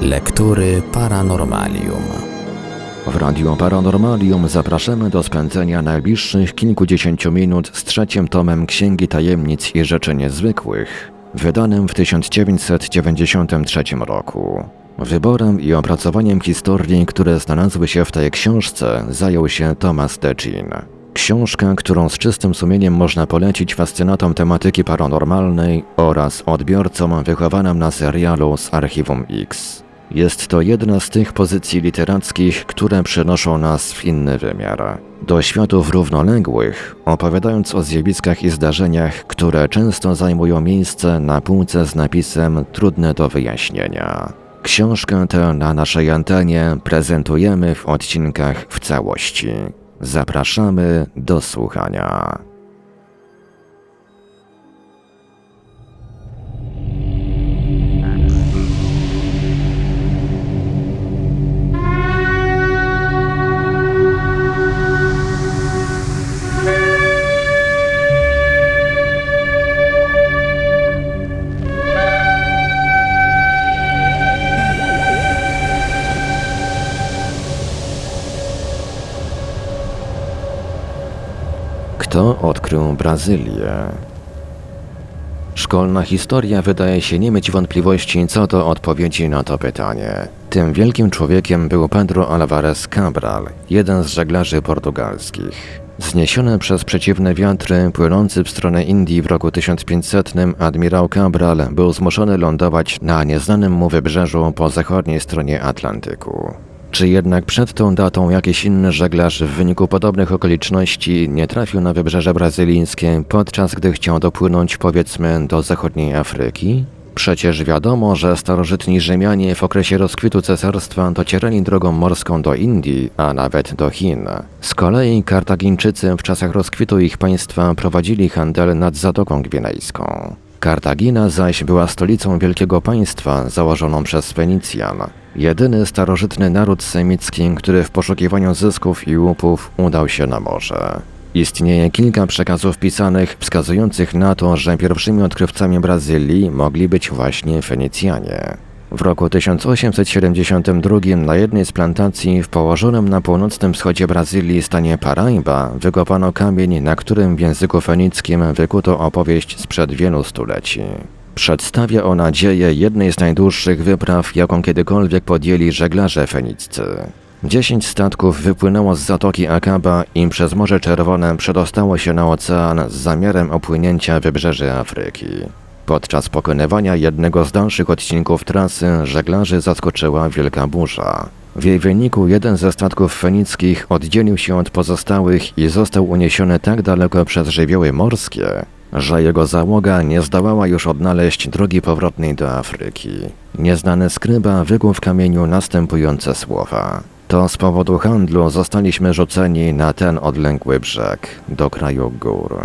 Lektury Paranormalium. W Radio Paranormalium zapraszamy do spędzenia najbliższych kilkudziesięciu minut z trzecim tomem Księgi Tajemnic i Rzeczy Niezwykłych, wydanym w 1993 roku. Wyborem i opracowaniem historii, które znalazły się w tej książce, zajął się Thomas Decin. Książka, którą z czystym sumieniem można polecić fascynatom tematyki paranormalnej oraz odbiorcom wychowanym na serialu z Archiwum X. Jest to jedna z tych pozycji literackich, które przenoszą nas w inny wymiar. Do światów równoległych, opowiadając o zjawiskach i zdarzeniach, które często zajmują miejsce na półce z napisem trudne do wyjaśnienia. Książkę tę na naszej antenie prezentujemy w odcinkach w całości. Zapraszamy do słuchania. Kto odkrył Brazylię? Szkolna historia wydaje się nie mieć wątpliwości co do odpowiedzi na to pytanie. Tym wielkim człowiekiem był Pedro Alvarez Cabral, jeden z żeglarzy portugalskich. Zniesiony przez przeciwne wiatry, płynący w stronę Indii w roku 1500, admirał Cabral był zmuszony lądować na nieznanym mu wybrzeżu po zachodniej stronie Atlantyku. Czy jednak przed tą datą jakiś inny żeglarz w wyniku podobnych okoliczności nie trafił na wybrzeże brazylijskie, podczas gdy chciał dopłynąć powiedzmy do zachodniej Afryki? Przecież wiadomo, że starożytni Rzymianie w okresie rozkwitu cesarstwa docierali drogą morską do Indii, a nawet do Chin. Z kolei Kartagińczycy w czasach rozkwitu ich państwa prowadzili handel nad Zatoką Gwinejską. Kartagina zaś była stolicą wielkiego państwa założoną przez Fenicjan. Jedyny starożytny naród semicki, który w poszukiwaniu zysków i łupów udał się na morze. Istnieje kilka przekazów pisanych wskazujących na to, że pierwszymi odkrywcami Brazylii mogli być właśnie Fenicjanie. W roku 1872 na jednej z plantacji w położonym na północnym wschodzie Brazylii stanie Paraiba wykopano kamień, na którym w języku fenickim wykuto opowieść sprzed wielu stuleci. Przedstawia ona dzieje jednej z najdłuższych wypraw, jaką kiedykolwiek podjęli żeglarze feniccy. Dziesięć statków wypłynęło z zatoki Akaba i przez Morze Czerwone przedostało się na ocean z zamiarem opłynięcia wybrzeży Afryki. Podczas pokonywania jednego z dalszych odcinków trasy żeglarzy zaskoczyła wielka burza. W jej wyniku jeden ze statków fenickich oddzielił się od pozostałych i został uniesiony tak daleko przez żywioły morskie, że jego załoga nie zdołała już odnaleźć drogi powrotnej do Afryki. Nieznany skryba wykuł w kamieniu następujące słowa. To z powodu handlu zostaliśmy rzuceni na ten odległy brzeg, do kraju gór.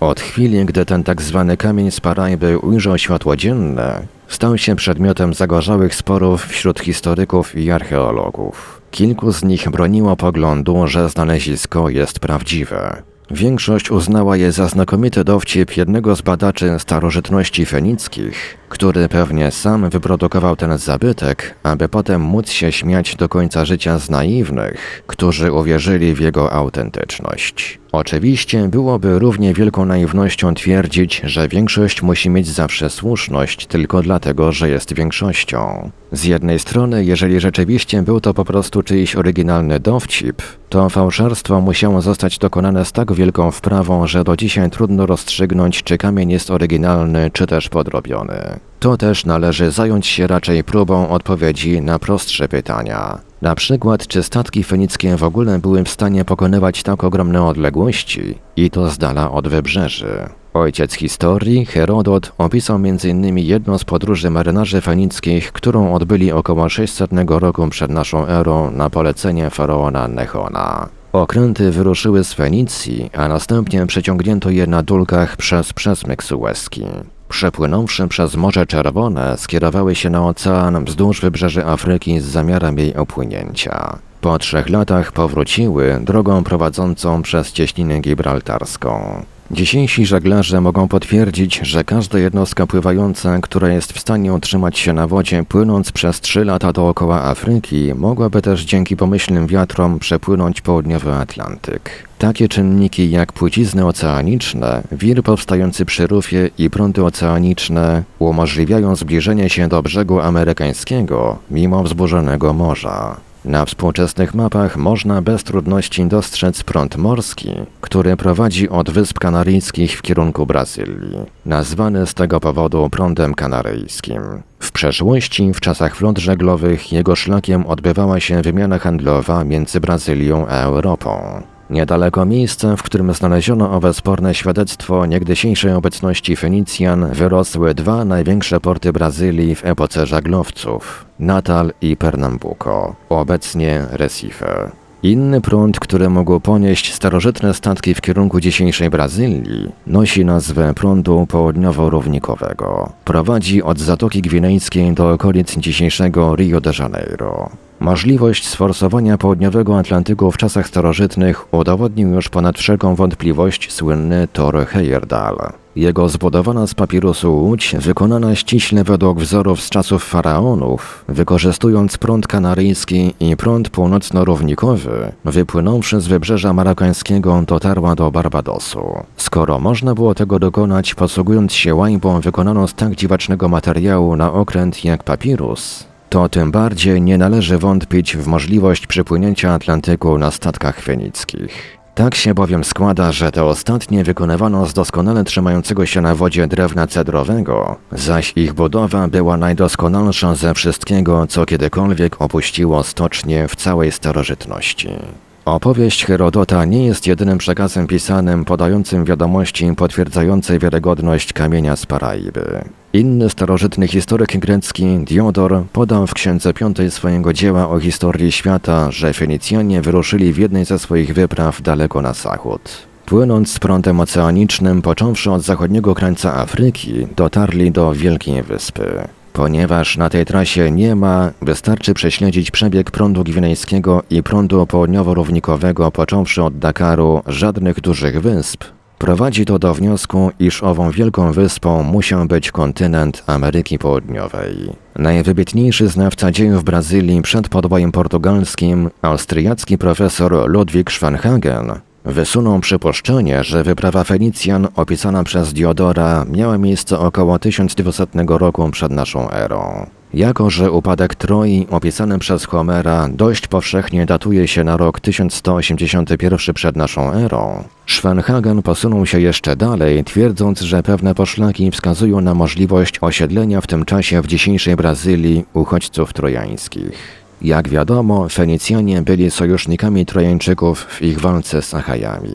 Od chwili, gdy ten tak zwany kamień z Parajby ujrzał światło dzienne, stał się przedmiotem zagorzałych sporów wśród historyków i archeologów. Kilku z nich broniło poglądu, że znalezisko jest prawdziwe. Większość uznała je za znakomity dowcip jednego z badaczy starożytności fenickich, który pewnie sam wyprodukował ten zabytek, aby potem móc się śmiać do końca życia z naiwnych, którzy uwierzyli w jego autentyczność. Oczywiście byłoby równie wielką naiwnością twierdzić, że większość musi mieć zawsze słuszność tylko dlatego, że jest większością. Z jednej strony, jeżeli rzeczywiście był to po prostu czyjś oryginalny dowcip, to fałszerstwo musiało zostać dokonane z tak wielką wprawą, że do dzisiaj trudno rozstrzygnąć, czy kamień jest oryginalny, czy też podrobiony. To też należy zająć się raczej próbą odpowiedzi na prostsze pytania. Na przykład, czy statki fenickie w ogóle były w stanie pokonywać tak ogromne odległości i to z dala od wybrzeży. Ojciec historii, Herodot, opisał m.in. jedną z podróży marynarzy fenickich, którą odbyli około 600 roku przed naszą erą na polecenie faraona Nechona. Okręty wyruszyły z Fenicji, a następnie przeciągnięto je na dulkach przez przesmyk sueski. Przepłynąwszy przez Morze Czerwone, skierowały się na ocean wzdłuż wybrzeży Afryki z zamiarem jej opłynięcia. Po trzech latach powróciły drogą prowadzącą przez cieśninę gibraltarską. Dzisiejsi żeglarze mogą potwierdzić, że każda jednostka pływająca, która jest w stanie utrzymać się na wodzie płynąc przez 3 lata dookoła Afryki, mogłaby też dzięki pomyślnym wiatrom przepłynąć południowy Atlantyk. Takie czynniki jak płcizny oceaniczne, wir powstający przy rufie i prądy oceaniczne umożliwiają zbliżenie się do brzegu amerykańskiego mimo wzburzonego morza. Na współczesnych mapach można bez trudności dostrzec prąd morski, który prowadzi od Wysp Kanaryjskich w kierunku Brazylii, nazwany z tego powodu prądem kanaryjskim. W przeszłości, w czasach flot żeglowych, jego szlakiem odbywała się wymiana handlowa między Brazylią a Europą. Niedaleko miejsca, w którym znaleziono owe sporne świadectwo niegdysiejszej obecności Fenicjan, wyrosły dwa największe porty Brazylii w epoce żaglowców Natal i Pernambuco, obecnie Recife. Inny prąd, który mógł ponieść starożytne statki w kierunku dzisiejszej Brazylii, nosi nazwę prądu południowo-równikowego. Prowadzi od Zatoki Gwinejskiej do okolic dzisiejszego Rio de Janeiro. Możliwość sforsowania południowego Atlantyku w czasach starożytnych udowodnił już ponad wszelką wątpliwość słynny Thor Heyerdahl. Jego zbudowana z papirusu łódź, wykonana ściśle według wzorów z czasów faraonów, wykorzystując prąd kanaryjski i prąd północno-równikowy, wypłynąwszy z wybrzeża marokańskiego, dotarła do Barbadosu. Skoro można było tego dokonać posługując się łajbą wykonaną z tak dziwacznego materiału na okręt jak papirus, to tym bardziej nie należy wątpić w możliwość przepłynięcia Atlantyku na statkach fenickich. Tak się bowiem składa, że te ostatnie wykonywano z doskonale trzymającego się na wodzie drewna cedrowego, zaś ich budowa była najdoskonalsza ze wszystkiego, co kiedykolwiek opuściło stocznie w całej starożytności. Opowieść Herodota nie jest jedynym przekazem pisanym podającym wiadomości potwierdzające wiarygodność kamienia z Paraiby. Inny starożytny historyk grecki, Diodor, podał w księdze piątej swojego dzieła o historii świata, że Fenicjanie wyruszyli w jednej ze swoich wypraw daleko na zachód. Płynąc z prądem oceanicznym, począwszy od zachodniego krańca Afryki, dotarli do Wielkiej Wyspy. Ponieważ na tej trasie nie ma, wystarczy prześledzić przebieg prądu gwinejskiego i prądu południowo-równikowego począwszy od Dakaru żadnych dużych wysp. Prowadzi to do wniosku, iż ową wielką wyspą musiał być kontynent Ameryki Południowej. Najwybitniejszy znawca dziejów Brazylii przed podbojem portugalskim, austriacki profesor Ludwig Schwanhagen, Wysunął przypuszczenie, że wyprawa Fenicjan opisana przez Diodora miała miejsce około 1200 roku przed naszą erą. Jako, że upadek Troi opisany przez Homera dość powszechnie datuje się na rok 1181 przed naszą erą, Schwenhagen posunął się jeszcze dalej, twierdząc, że pewne poszlaki wskazują na możliwość osiedlenia w tym czasie w dzisiejszej Brazylii uchodźców trojańskich. Jak wiadomo, Fenicjanie byli sojusznikami Trojańczyków w ich walce z Achajami.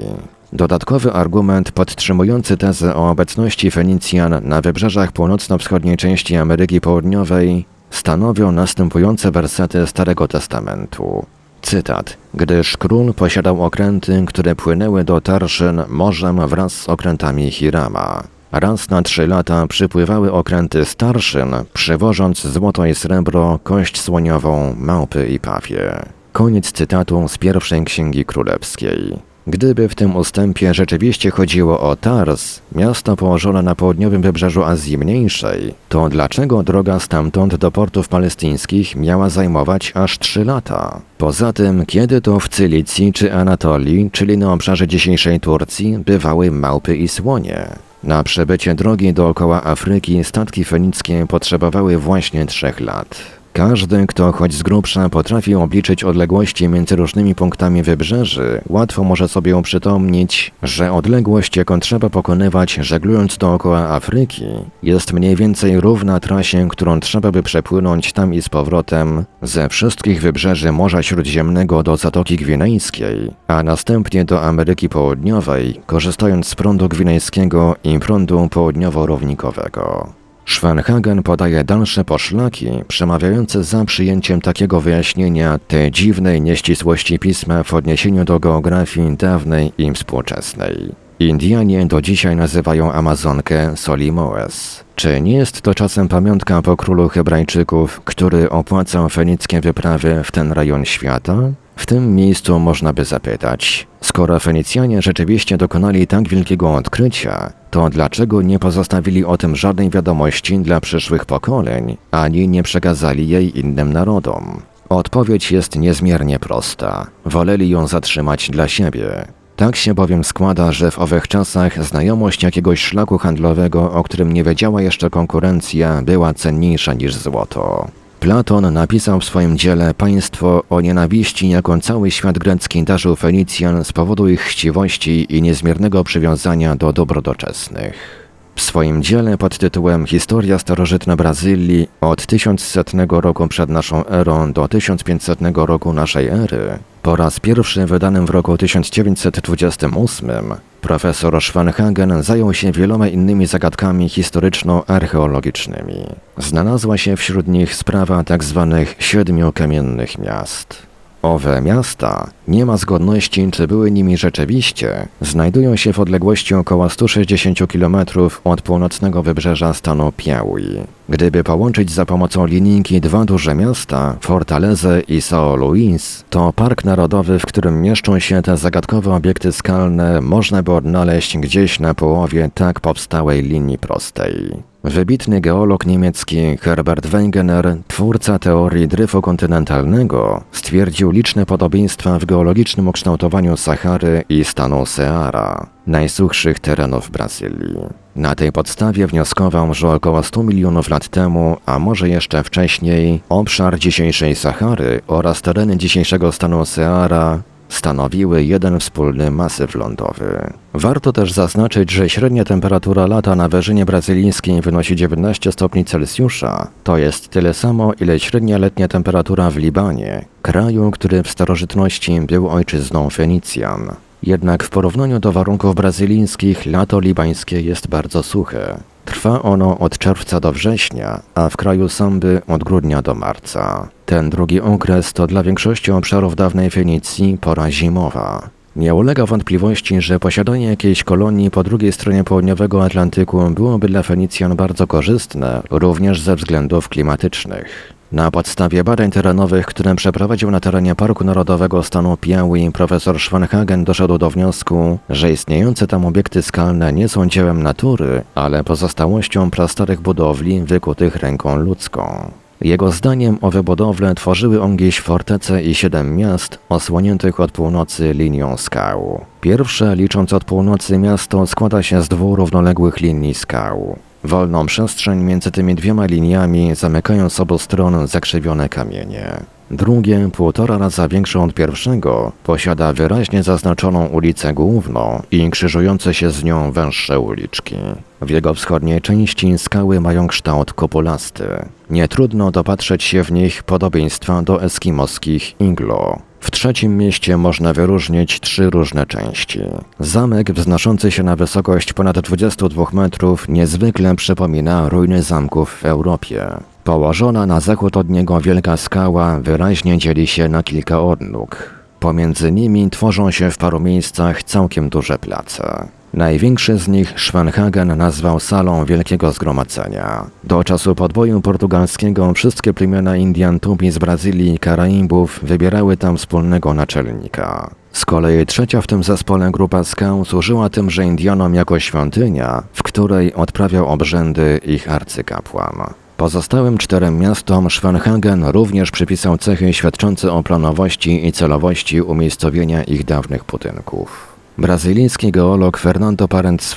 Dodatkowy argument podtrzymujący tezę o obecności Fenicjan na wybrzeżach północno-wschodniej części Ameryki Południowej stanowią następujące wersety Starego Testamentu. Cytat. Gdyż król posiadał okręty, które płynęły do Tarszyn morzem wraz z okrętami Hirama. Raz na trzy lata przypływały okręty starszyn, przywożąc złoto i srebro, kość słoniową, małpy i pawie. Koniec cytatu z pierwszej księgi królewskiej. Gdyby w tym ustępie rzeczywiście chodziło o Tars, miasto położone na południowym wybrzeżu Azji Mniejszej, to dlaczego droga stamtąd do portów palestyńskich miała zajmować aż trzy lata? Poza tym, kiedy to w Cylicji czy Anatolii, czyli na obszarze dzisiejszej Turcji, bywały małpy i słonie? Na przebycie drogi dookoła Afryki statki fenickie potrzebowały właśnie trzech lat. Każdy, kto choć z grubsza potrafi obliczyć odległości między różnymi punktami wybrzeży, łatwo może sobie uprzytomnić, że odległość, jaką trzeba pokonywać żeglując dookoła Afryki, jest mniej więcej równa trasie, którą trzeba by przepłynąć tam i z powrotem ze wszystkich wybrzeży Morza Śródziemnego do Zatoki Gwinejskiej, a następnie do Ameryki Południowej, korzystając z prądu gwinejskiego i prądu południowo-równikowego. Schwanhagen podaje dalsze poszlaki przemawiające za przyjęciem takiego wyjaśnienia tej dziwnej nieścisłości pisma w odniesieniu do geografii dawnej i współczesnej. Indianie do dzisiaj nazywają Amazonkę Solimoes. Czy nie jest to czasem pamiątka po królu Hebrajczyków, który opłacał fenickie wyprawy w ten rejon świata? W tym miejscu można by zapytać, skoro Fenicjanie rzeczywiście dokonali tak wielkiego odkrycia, to dlaczego nie pozostawili o tym żadnej wiadomości dla przyszłych pokoleń, ani nie przekazali jej innym narodom? Odpowiedź jest niezmiernie prosta. Woleli ją zatrzymać dla siebie. Tak się bowiem składa, że w owych czasach znajomość jakiegoś szlaku handlowego, o którym nie wiedziała jeszcze konkurencja, była cenniejsza niż złoto. Platon napisał w swoim dziele Państwo o nienawiści, jaką cały świat grecki darzył Fenicjan z powodu ich chciwości i niezmiernego przywiązania do dóbr doczesnych. W swoim dziele pod tytułem Historia starożytna Brazylii od 1100 roku przed naszą erą do 1500 roku naszej ery, po raz pierwszy wydanym w roku 1928, profesor Schwanhagen zajął się wieloma innymi zagadkami historyczno-archeologicznymi. Znalazła się wśród nich sprawa tzw. Tak siedmiu kamiennych miast. Owe miasta, nie ma zgodności czy były nimi rzeczywiście, znajdują się w odległości około 160 km od północnego wybrzeża stanu Piauí. Gdyby połączyć za pomocą linijki dwa duże miasta, Fortaleza i São Luís, to park narodowy, w którym mieszczą się te zagadkowe obiekty skalne, można by odnaleźć gdzieś na połowie tak powstałej linii prostej. Wybitny geolog niemiecki Herbert Wegener, twórca teorii dryfu kontynentalnego, stwierdził liczne podobieństwa w geologicznym ukształtowaniu Sahary i stanu Seara, najsuchszych terenów Brazylii. Na tej podstawie wnioskował, że około 100 milionów lat temu, a może jeszcze wcześniej, obszar dzisiejszej Sahary oraz tereny dzisiejszego stanu Seara stanowiły jeden wspólny masyw lądowy. Warto też zaznaczyć, że średnia temperatura lata na wyżynie brazylijskiej wynosi 19 stopni Celsjusza. To jest tyle samo, ile średnia letnia temperatura w Libanie, kraju, który w starożytności był ojczyzną Fenicjan. Jednak w porównaniu do warunków brazylijskich lato libańskie jest bardzo suche. Trwa ono od czerwca do września, a w kraju Samby od grudnia do marca. Ten drugi okres to dla większości obszarów dawnej Fenicji pora zimowa. Nie ulega wątpliwości, że posiadanie jakiejś kolonii po drugiej stronie południowego Atlantyku byłoby dla Fenicjan bardzo korzystne, również ze względów klimatycznych. Na podstawie badań terenowych, które przeprowadził na terenie Parku Narodowego stanu Piauí, profesor Schwanhagen doszedł do wniosku, że istniejące tam obiekty skalne nie są dziełem natury, ale pozostałością prastarych budowli wykutych ręką ludzką. Jego zdaniem owe budowle tworzyły ongieś fortece i siedem miast osłoniętych od północy linią skał. Pierwsze, licząc od północy miasto, składa się z dwóch równoległych linii skał. Wolną przestrzeń między tymi dwiema liniami zamykają z obu stron zakrzywione kamienie. Drugie, półtora raza większe od pierwszego, posiada wyraźnie zaznaczoną ulicę główną i krzyżujące się z nią węższe uliczki. W jego wschodniej części skały mają kształt kopulasty. Nie trudno dopatrzeć się w nich podobieństwa do eskimoskich iglo. W trzecim mieście można wyróżnić trzy różne części. Zamek wznoszący się na wysokość ponad 22 metrów niezwykle przypomina ruiny zamków w Europie. Położona na zachód od niego wielka skała wyraźnie dzieli się na kilka odnóg. Pomiędzy nimi tworzą się w paru miejscach całkiem duże place. Największy z nich Schwanhagen nazwał salą Wielkiego Zgromadzenia. Do czasu podboju portugalskiego wszystkie plemiona Indian Tupi z Brazylii i Karaibów wybierały tam wspólnego naczelnika. Z kolei trzecia w tym zespole grupa skał służyła tymże Indianom jako świątynia, w której odprawiał obrzędy ich arcykapłan. Pozostałym czterem miastom Schwanhagen również przypisał cechy świadczące o planowości i celowości umiejscowienia ich dawnych budynków. Brazylijski geolog Fernando Parent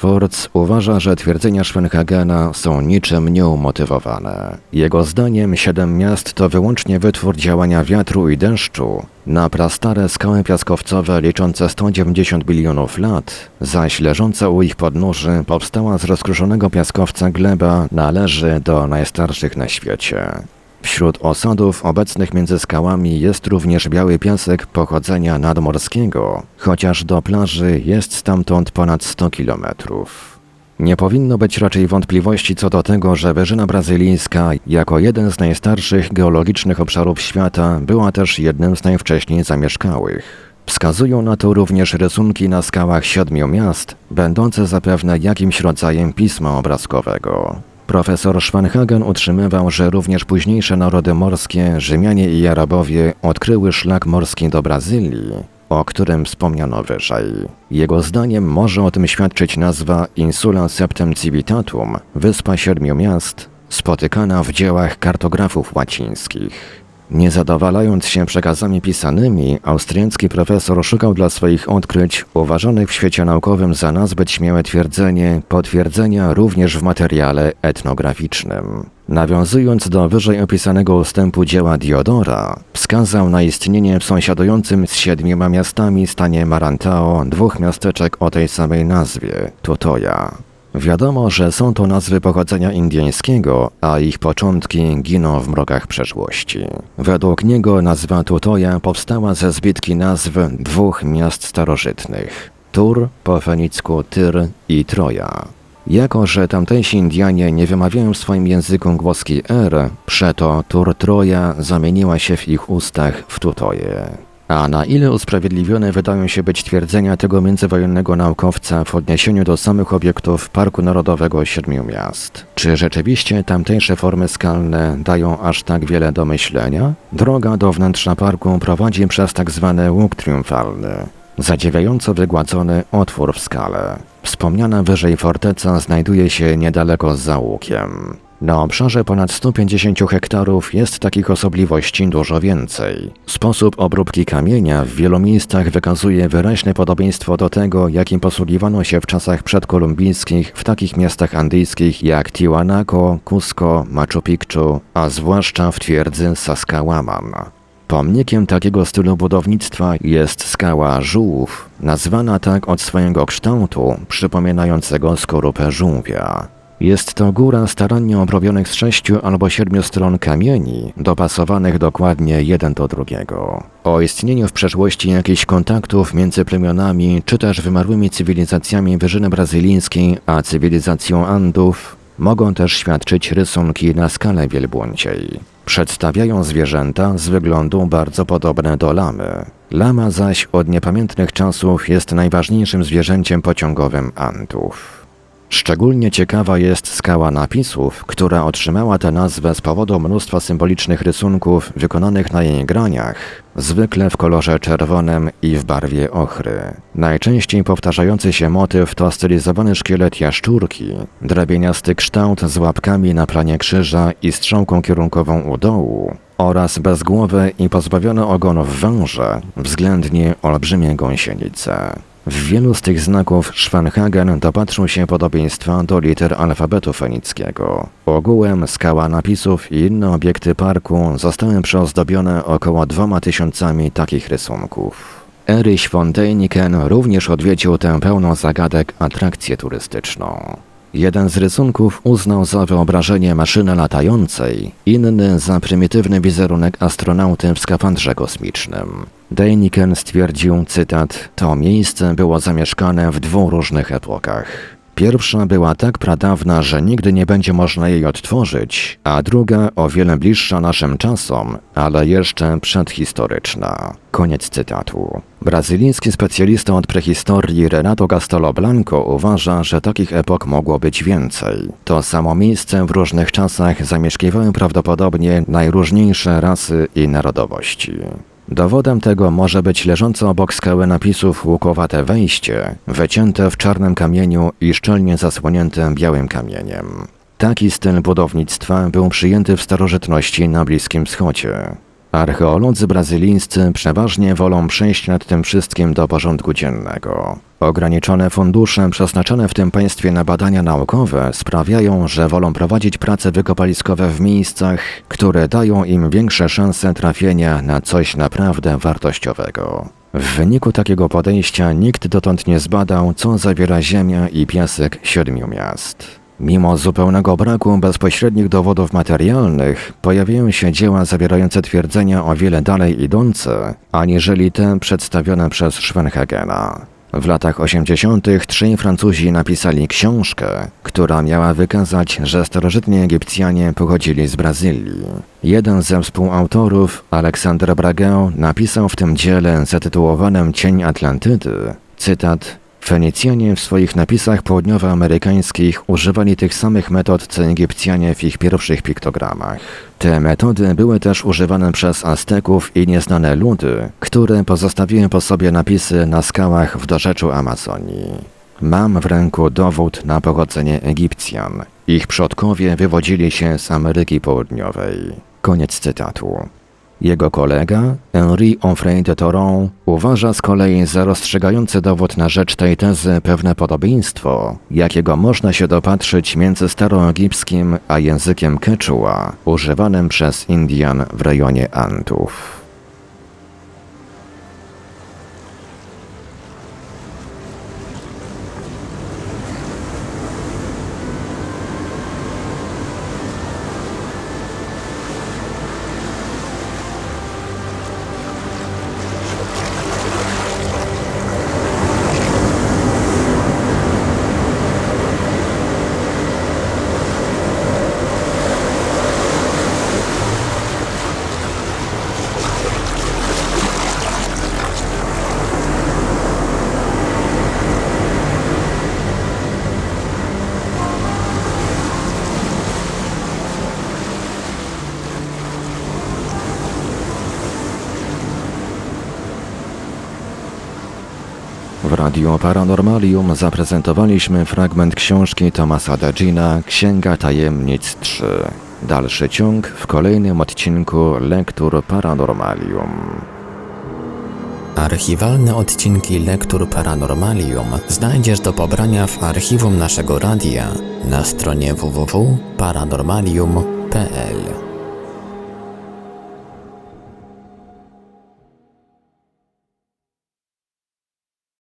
uważa, że twierdzenia Schwenhagena są niczym nieumotywowane. Jego zdaniem siedem miast to wyłącznie wytwór działania wiatru i deszczu, na prastare skały piaskowcowe liczące 190 bilionów lat, zaś leżąca u ich podnóży powstała z rozkruszonego piaskowca gleba należy do najstarszych na świecie. Wśród osadów obecnych między skałami jest również biały piasek pochodzenia nadmorskiego, chociaż do plaży jest stamtąd ponad 100 kilometrów. Nie powinno być raczej wątpliwości co do tego, że Wyżyna Brazylijska, jako jeden z najstarszych geologicznych obszarów świata, była też jednym z najwcześniej zamieszkałych. Wskazują na to również rysunki na skałach siedmiu miast, będące zapewne jakimś rodzajem pisma obrazkowego. Profesor Schwanhagen utrzymywał, że również późniejsze narody morskie, Rzymianie i Arabowie odkryły szlak morski do Brazylii, o którym wspomniano wyżej. Jego zdaniem może o tym świadczyć nazwa Insula Septem Civitatum, Wyspa Siedmiu Miast, spotykana w dziełach kartografów łacińskich. Nie zadowalając się przekazami pisanymi, austriacki profesor szukał dla swoich odkryć, uważanych w świecie naukowym za nazbyt śmiałe twierdzenie, potwierdzenia również w materiale etnograficznym. Nawiązując do wyżej opisanego ustępu dzieła Diodora, wskazał na istnienie w sąsiadującym z siedmioma miastami stanie Marantao dwóch miasteczek o tej samej nazwie, Tutoja. Wiadomo, że są to nazwy pochodzenia indyjskiego, a ich początki giną w mrokach przeszłości. Według niego nazwa Tutoja powstała ze zbitki nazw dwóch miast starożytnych Tur, po fenicku Tyr i Troja. Jako, że tamtejsi Indianie nie wymawiają w swoim języku głoski R, przeto Tur Troja zamieniła się w ich ustach w Tutoje. A na ile usprawiedliwione wydają się być twierdzenia tego międzywojennego naukowca w odniesieniu do samych obiektów Parku Narodowego Siedmiu Miast? Czy rzeczywiście tamtejsze formy skalne dają aż tak wiele do myślenia? Droga do wnętrza parku prowadzi przez tak zwany łuk triumfalny, zadziwiająco wygładzony otwór w skale. Wspomniana wyżej forteca znajduje się niedaleko za łukiem. Na obszarze ponad 150 hektarów jest takich osobliwości dużo więcej. Sposób obróbki kamienia w wielu miejscach wykazuje wyraźne podobieństwo do tego, jakim posługiwano się w czasach przedkolumbijskich w takich miastach andyjskich jak Tiwanaku, Cusco, Machu Picchu, a zwłaszcza w twierdzy Saskałaman. Pomnikiem takiego stylu budownictwa jest skała żółw, nazwana tak od swojego kształtu, przypominającego skorupę żółwia. Jest to góra starannie obrobionych z sześciu albo siedmiu stron kamieni, dopasowanych dokładnie jeden do drugiego. O istnieniu w przeszłości jakichś kontaktów między plemionami czy też wymarłymi cywilizacjami Wyżyny Brazylijskiej a cywilizacją Andów mogą też świadczyć rysunki na skalę wielbłąciej. Przedstawiają zwierzęta z wyglądu bardzo podobne do lamy. Lama zaś od niepamiętnych czasów jest najważniejszym zwierzęciem pociągowym Andów. Szczególnie ciekawa jest skała napisów, która otrzymała tę nazwę z powodu mnóstwa symbolicznych rysunków wykonanych na jej graniach, zwykle w kolorze czerwonym i w barwie ochry. Najczęściej powtarzający się motyw to stylizowany szkielet jaszczurki, drabieniasty kształt z łapkami na planie krzyża i strzałką kierunkową u dołu oraz bezgłowe i pozbawione ogonów węże, względnie olbrzymie gąsienice. W wielu z tych znaków Schwanhagen dopatrzył się podobieństwa do liter alfabetu fenickiego. Ogółem skała napisów i inne obiekty parku zostały przyozdobione około dwoma tysiącami takich rysunków. Erich von Däniken również odwiedził tę pełną zagadek atrakcję turystyczną. Jeden z rysunków uznał za wyobrażenie maszyny latającej, inny za prymitywny wizerunek astronauty w skafandrze kosmicznym. Däniken stwierdził, cytat, to miejsce było zamieszkane w dwóch różnych epokach. Pierwsza była tak pradawna, że nigdy nie będzie można jej odtworzyć, a druga o wiele bliższa naszym czasom, ale jeszcze przedhistoryczna. Koniec cytatu. Brazylijski specjalista od prehistorii Renato Castelo Blanco uważa, że takich epok mogło być więcej. To samo miejsce w różnych czasach zamieszkiwały prawdopodobnie najróżniejsze rasy i narodowości. Dowodem tego może być leżące obok skały napisów łukowate wejście, wycięte w czarnym kamieniu i szczelnie zasłonięte białym kamieniem. Taki styl budownictwa był przyjęty w starożytności na Bliskim Wschodzie. Archeolodzy brazylijscy przeważnie wolą przejść nad tym wszystkim do porządku dziennego. Ograniczone fundusze przeznaczone w tym państwie na badania naukowe sprawiają, że wolą prowadzić prace wykopaliskowe w miejscach, które dają im większe szanse trafienia na coś naprawdę wartościowego. W wyniku takiego podejścia nikt dotąd nie zbadał, co zawiera ziemia i piasek siedmiu miast. Mimo zupełnego braku bezpośrednich dowodów materialnych, pojawiają się dzieła zawierające twierdzenia o wiele dalej idące, aniżeli te przedstawione przez Schwenhagena. W latach 80. trzej Francuzi napisali książkę, która miała wykazać, że starożytni Egipcjanie pochodzili z Brazylii. Jeden ze współautorów, Aleksander Bragę, napisał w tym dziele zatytułowanym Cień Atlantydy, cytat Fenicjanie w swoich napisach południowoamerykańskich używali tych samych metod co Egipcjanie w ich pierwszych piktogramach. Te metody były też używane przez Azteków i nieznane ludy, które pozostawiły po sobie napisy na skałach w dorzeczu Amazonii. Mam w ręku dowód na pochodzenie Egipcjan. Ich przodkowie wywodzili się z Ameryki Południowej. Koniec cytatu. Jego kolega, Henri Onfray de Toron, uważa z kolei za rozstrzygający dowód na rzecz tej tezy pewne podobieństwo, jakiego można się dopatrzyć między staroegipskim a językiem Quechua, używanym przez Indian w rejonie Antów. Radio Paranormalium zaprezentowaliśmy fragment książki Tomasa Degina Księga Tajemnic 3. Dalszy ciąg w kolejnym odcinku Lektur Paranormalium. Archiwalne odcinki Lektur Paranormalium znajdziesz do pobrania w archiwum naszego radia na stronie www.paranormalium.pl.